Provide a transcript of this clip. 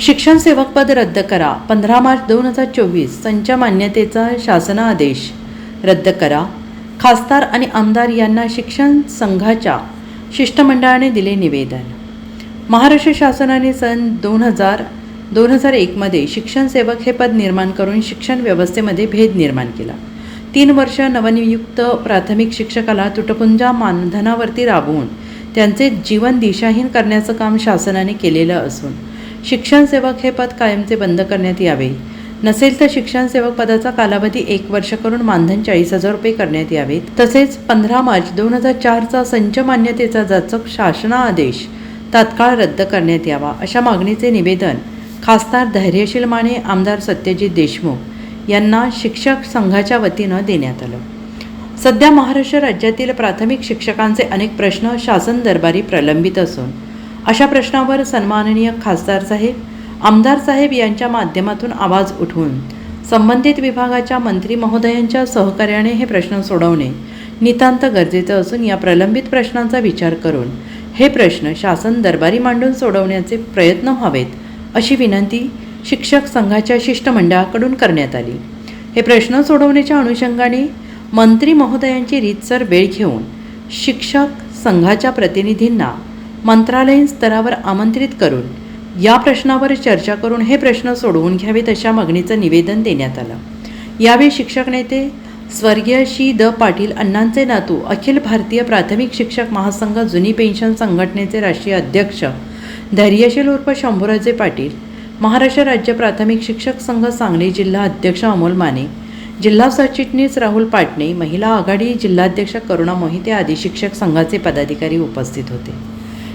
शिक्षण सेवक पद रद्द करा. पंधरा मार्च दोन हजार चोवीस संच मान्यतेचा शासनादेश रद्द करा. खासदार आणि आमदार यांना शिक्षण संघाच्या शिष्टमंडळाने दिले निवेदन. महाराष्ट्र शासनाने सन दोन हजार दोन हजार एकमध्ये शिक्षण सेवक हे पद निर्माण करून शिक्षण व्यवस्थेमध्ये भेद निर्माण केला. तीन वर्ष नवनियुक्त प्राथमिक शिक्षकाला तुटपुंजा मानधनावरती राबवून त्यांचे जीवन दिशाहीन करण्याचं काम शासनाने केलेलं असून शिक्षण सेवक हे पद कायमचे बंद करण्यात यावे. नसेल तर शिक्षण सेवक पदाचा कालावधी एक वर्ष करून मानधन चाळीस हजार रुपये करण्यात यावेत तसेच पंधरा मार्च दोन हजार चारचा संच मान्यतेचा जाचक शासनाआदेश तात्काळ रद्द करण्यात यावा अशा मागणीचे निवेदन खासदार धैर्यशील माने आमदार सत्यजित देशमुख यांना शिक्षक संघाच्या वतीनं देण्यात आलं. सध्या महाराष्ट्र राज्यातील प्राथमिक शिक्षकांचे अनेक प्रश्न शासन दरबारी प्रलंबित असून अशा प्रश्नावर सन्माननीय खासदार साहेब आमदार साहेब यांच्या माध्यमातून आवाज उठवून संबंधित विभागाच्या मंत्री महोदयांच्या सहकार्याने हे प्रश्न सोडवणे नितांत गरजेचं असून या प्रलंबित प्रश्नांचा विचार करून हे प्रश्न शासन दरबारी मांडून सोडवण्याचे प्रयत्न व्हावेत अशी विनंती शिक्षक संघाच्या शिष्टमंडळाकडून करण्यात आली. हे प्रश्न सोडवण्याच्या अनुषंगाने मंत्री महोदयांची रीतसर वेळ घेऊन शिक्षक संघाच्या प्रतिनिधींना मंत्रालयीन स्तरावर आमंत्रित करून या प्रश्नावर चर्चा करून हे प्रश्न सोडवून घ्यावेत अशा मागणीचं निवेदन देण्यात आलं. यावेळी शिक्षक नेते स्वर्गीय शी द पाटील अण्णांचे नातू अखिल भारतीय प्राथमिक शिक्षक महासंघ जुनी पेन्शन संघटनेचे राष्ट्रीय अध्यक्ष धैर्यशील उर्फ शंभूराजे पाटील महाराष्ट्र राज्य प्राथमिक शिक्षक संघ सांगली जिल्हा अध्यक्ष अमोल माने जिल्हा सरचिटणीस राहुल पाटणे महिला आघाडी जिल्हाध्यक्ष करुणा मोहिते आदी शिक्षक संघाचे पदाधिकारी उपस्थित होते.